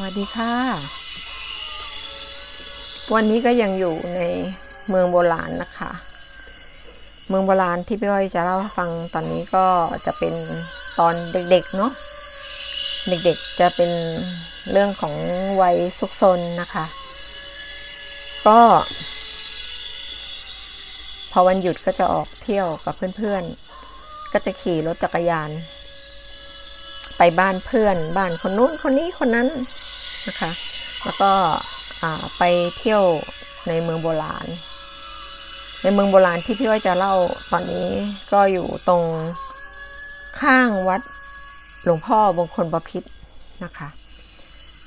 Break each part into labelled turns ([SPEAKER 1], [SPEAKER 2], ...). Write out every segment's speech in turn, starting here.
[SPEAKER 1] วัสดีค่ะ วันนี้ก็ยังอยู่ในเมืองโบราณนะคะ เมืองโบราณที่พี่อ้อยจะเล่าให้ฟังตอนนี้ก็จะเป็นตอนเด็กๆเนาะเด็กๆจะเป็นเรื่องของวัยซุกซนนะคะ ก็ พอวันหยุดก็จะออกเที่ยวกับเพื่อนๆ ก็จะขี่รถจักรยาน ไปบ้านเพื่อน บ้านคนนู้นคนนี้คนนั้น นะคะ แล้วก็ไปเที่ยวในเมืองโบราณ ในเมืองโบราณที่พี่อ้อยจะเล่าตอนนี้ก็อยู่ตรงข้างวัดหลวงพ่อบงคลบพิษนะคะ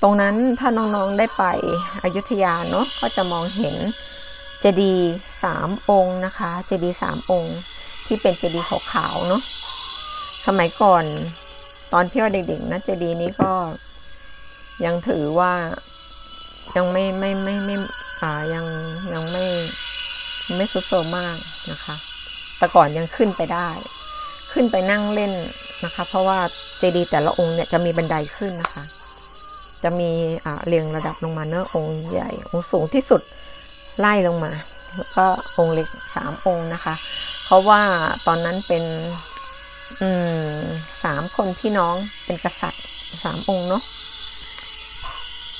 [SPEAKER 1] ตรงนั้นถ้าน้องๆได้ไปอยุธยาเนาะก็จะมองเห็นเจดีย์สามองค์นะคะ เจดีย์สามองค์ที่เป็นเจดีย์ขาวๆเนาะสมัยก่อนตอนพี่อ้อยเด็กๆนะเจดีย์นี้ก็ ยังถือว่ายังไม่ไม่ไม่ไม่อ่ายังยังไม่ไม่สุดโซมมากนะคะ แต่ก่อนยังขึ้นไปได้ ขึ้นไปนั่งเล่นนะคะ เพราะว่าเจดีย์แต่ละองค์เนี่ยจะมีบันไดขึ้นนะคะ จะมีอ่าเรียงระดับลงมาเนอองค์ใหญ่ องค์สูงที่สุดไล่ลงมา แล้วก็องค์เล็กสามองค์นะคะ เพราะว่าตอนนั้นเป็นอืมสามคนพี่น้องเป็นกษัตริย์สามองค์เนาะ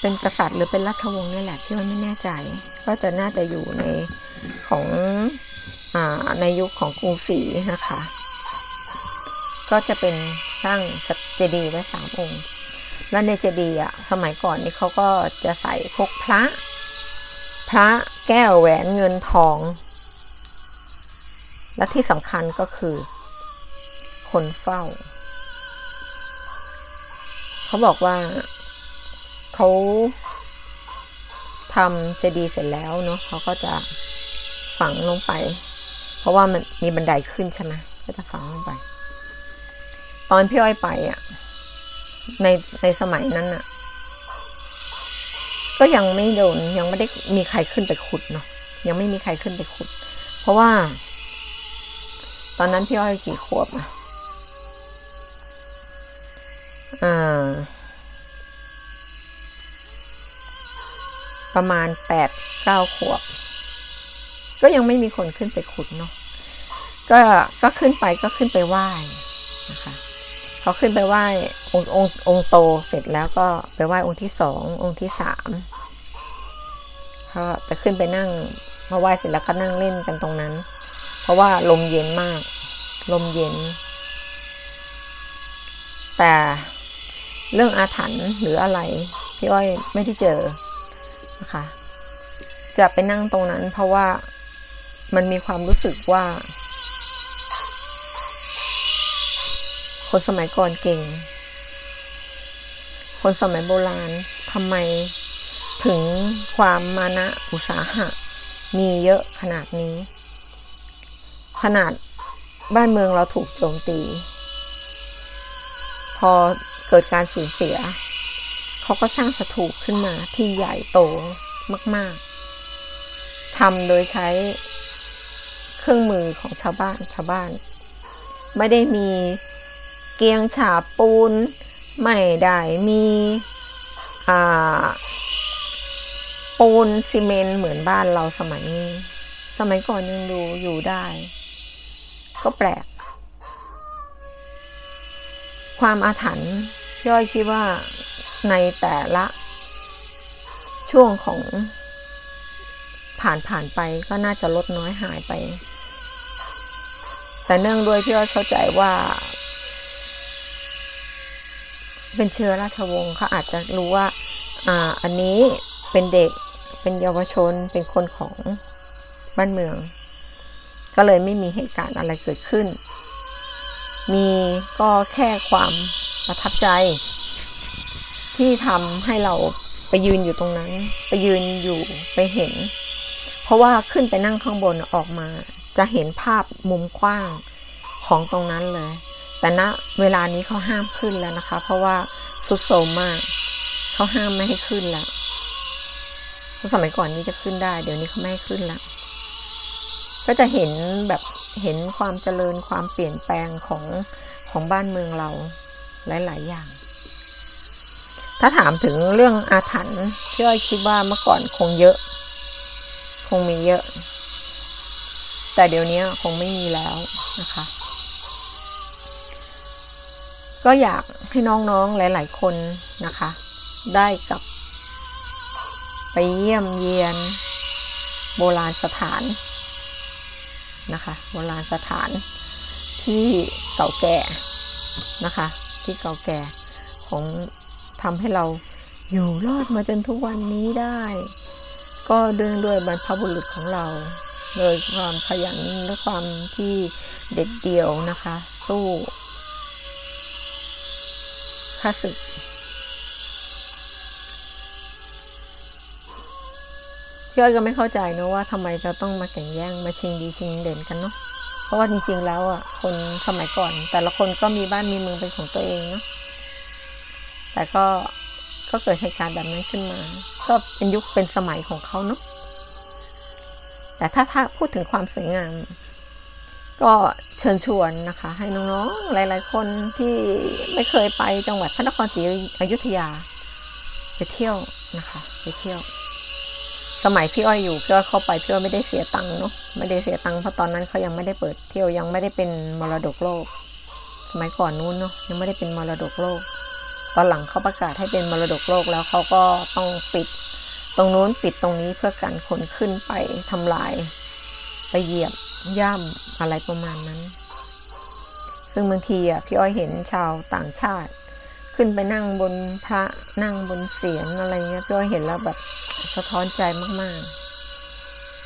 [SPEAKER 1] เป็นกษัตริย์หรือเป็นราชวงศ์นี่แหละพี่ว่าไม่แน่ใจ ก็จะน่าจะอยู่ในของอในยุคของกรุงศรีนะคะ ก็จะเป็นสร้างเจดีย์ไว้สามองค์ แล้วในเจดีย์อะสมัยก่อนนี่เขาก็จะใส่พวกพระ พระแก้วแหวนเงินทอง และที่สำคัญก็คือคนเฝ้า เขาบอกว่า เขาทำเจดีย์เสร็จแล้วเนาะเขาก็จะฝังลงไป เพราะว่ามันมีบันไดขึ้นใช่ไหมก็จะฝังลงไป ตอนพี่อ้อยไปอะในในสมัยนั้นอะ ก็ยังไม่โดนยังไม่ได้มีใครขึ้นไปขุดเนาะยังไม่มีใครขึ้นไปขุด เพราะว่า ตอนนั้นพี่อ้อยกี่ขวบอะอ่า ประมาณแปดเก้าขวบ ก็ยังไม่มีคนขึ้นไปขุดเนาะก็ก็ขึ้นไปก็ขึ้นไปไหว้นะคะเขาขึ้นไปไหว้องค์องค์องค์โตเสร็จแล้วก็ไปไหว้องค์ที่สององค์ที่สามเขาจะขึ้นไปนั่งมาไหว้เสร็จแล้วก็นั่งเล่นกันตรงนั้น เพราะว่าลมเย็นมาก ลมเย็น แต่เรื่องอาถรรพ์หรืออะไรพี่อ้อยไม่ได้เจอ นะคะจะไปนั่งตรงนั้น เพราะว่ามันมีความรู้สึกว่า คนสมัยก่อนเก่ง คนสมัยโบราณทำไมถึงความมานะอุตสาหะ มีเยอะขนาดนี้ ขนาดบ้านเมืองเราถูกโจมตี พอเกิดการสูญเสีย เขาก็สร้างสถูปขึ้นมาที่ใหญ่โตมาก ๆทำโดยใช้เครื่องมือของชาวบ้านชาวบ้าน ไม่ได้มีเกียงฉาบปูน ไม่ได้มีปูนซีเมนต์เหมือนบ้านเราสมัยนี้ สมัยก่อนยังดูอยู่ได้ ก็แปลก ความอาถรรพ์พี่อ้อยคิดว่า ในแต่ละช่วงของผ่านผ่านไปก็น่าจะลดน้อยหายไป แต่เนื่องด้วยพี่อ้อยเข้าใจว่า เป็นเชื้อราชวงศ์เขาอาจจะรู้ว่าอ่าอันนี้เป็นเด็กเป็นเยาวชนเป็นคนของบ้านเมือง ก็เลยไม่มีเหตุการณ์อะไรเกิดขึ้น มีก็แค่ความประทับใจ ที่ทำให้เราไปยืนอยู่ตรงนั้น ไปยืนอยู่ไปเห็น เพราะว่าขึ้นไปนั่งข้างบนออกมา จะเห็นภาพมุมกว้างของตรงนั้นเลย แต่ณเวลานี้เขาห้ามขึ้นแล้วนะคะ เพราะว่าสุดโทรมมากเขาห้ามไม่ให้ขึ้นแล้วเพราะสมัยก่อนนี้จะขึ้นได้ เดี๋ยวนี้เขาไม่ให้ขึ้นแล้วก็จะเห็นแบบเห็นความเจริญความเปลี่ยนแปลงของของบ้านเมืองเราหลาย ๆ อย่าง ถ้าถามถึงเรื่องอาถรรพ์พี่อ้อยคิดว่าเมื่อก่อนคงเยอะ คงมีเยอะ แต่เดี๋ยวนี้คงไม่มีแล้วนะคะ ก็อยากให้น้องๆหลาย ๆ คนนะคะ ได้กลับ ไปเยี่ยมเยียน โบราณสถานนะคะ โบราณสถานที่เก่าแก่นะคะ ที่เก่าแก่ของ ทำให้เราอยู่รอดมาจนทุกวันนี้ได้ ก็เนื่องด้วยบรรพบุรุษของเรา โดยความขยันและความที่เด็ดเดี่ยวนะคะ สู้ข้าศึกพี่อ้อยก็ไม่เข้าใจนะว่าทำไมจะต้องมาแข่งแย่งมาชิงดีชิงเด่นกันเนาะเพราะว่าจริงๆแล้วอะคนสมัยก่อน แต่ละคนก็มีบ้านมีเมืองเป็นของตัวเองเนาะ แต่ก็ก็เกิดเหตุการณ์แบบนั้นขึ้นมา ก็เป็นยุคเป็นสมัยของเขาเนาะแต่ถ้าถ้าพูดถึงความสวยงาม ก็เชิญชวนนะคะ ให้น้องๆหลาย ๆ คนที่ไม่เคยไปจังหวัดพระนครศรีอยุธยา ไปเที่ยวนะคะ ไปเที่ยว สมัยพี่อ้อยอยู่พี่อ้อยเข้าไปพี่อ้อยไม่ได้เสียตังค์เนาะไม่ได้เสียตังค์เพราะตอนนั้นเขายังไม่ได้เปิดเที่ยวยังไม่ได้เป็นมรดกโลก สมัยก่อนนู้นเนาะยังไม่ได้เป็นมรดกโลก ตอนหลังเขาประกาศให้เป็นมรดกโลกแล้วเขาก็ต้องปิด ตรงนู้นปิดตรงนี้เพื่อกันคนขึ้นไปทำลาย ไปเหยียบย่ำอะไรประมาณนั้น ซึ่งบางทีอะพี่อ้อยเห็นชาวต่างชาติ ขึ้นไปนั่งบนพระนั่งบนเสียนอะไรเงี้ยพี่อ้อยเห็นแล้วแบบสะท้อนใจมาก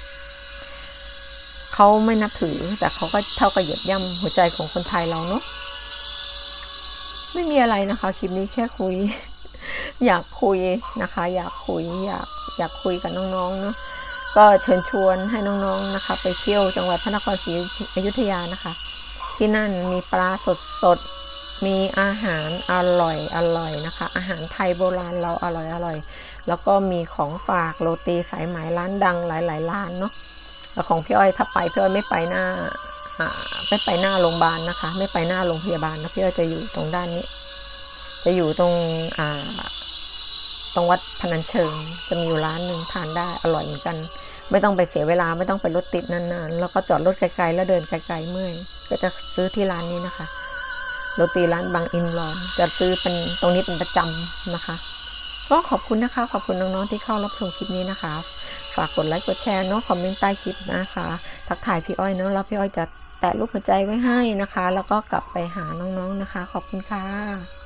[SPEAKER 1] ๆ เขาไม่นับถือแต่เขาก็เท่ากับเหยียบย่ำหัวใจของคนไทยเราเนาะ ไม่มีอะไรนะคะคลิปนี้แค่คุย อยากคุยนะคะ อยากคุยอยากอยากคุยกับน้องๆเนาะก็เชิญชวนให้น้องๆนะคะ ไปเที่ยวจังหวัดพระนครศรีอยุธยานะคะ ที่นั่นมีปลาสดๆมีอาหารอร่อยอร่อยนะคะ อาหารไทยโบราณเราอร่อยอร่อย แล้วก็มีของฝากโรตีสายไหมร้านดังหลายๆร้านเนาะของพี่อ้อยถ้าไปพี่อ้อยไม่ไปหน้าอ่า ไม่ไปหน้าโรงพยาบาลนะคะ ไม่ไปหน้าโรงพยาบาลนะพี่อ้อยจะอยู่ตรงด้านนี้ จะอยู่ตรงตรงวัดพนัญเชิง จะมีอยู่ร้านหนึ่งทานได้อร่อยเหมือนกัน ไม่ต้องไปเสียเวลาไม่ต้องไปรถติดนานๆ แล้วก็จอดรถไกลๆแล้วเดินไกลๆเมื่อยก็จะซื้อที่ร้านนี้นะคะโรตีร้านบางอินรอนจะซื้อเป็นตรงนี้เป็นประจำนะคะ ก็ขอบคุณนะคะ ขอบคุณน้องๆที่เข้ารับชมคลิปนี้นะคะ ฝากกดไลค์กดแชร์เนาะคอมเมนต์ใต้คลิปนะคะ ทักทายพี่อ้อยเนาะแล้วพี่อ้อยจะ แตะรูปหัวใจไว้ให้นะคะ แล้วก็กลับไปหาน้องๆนะคะ ขอบคุณค่ะ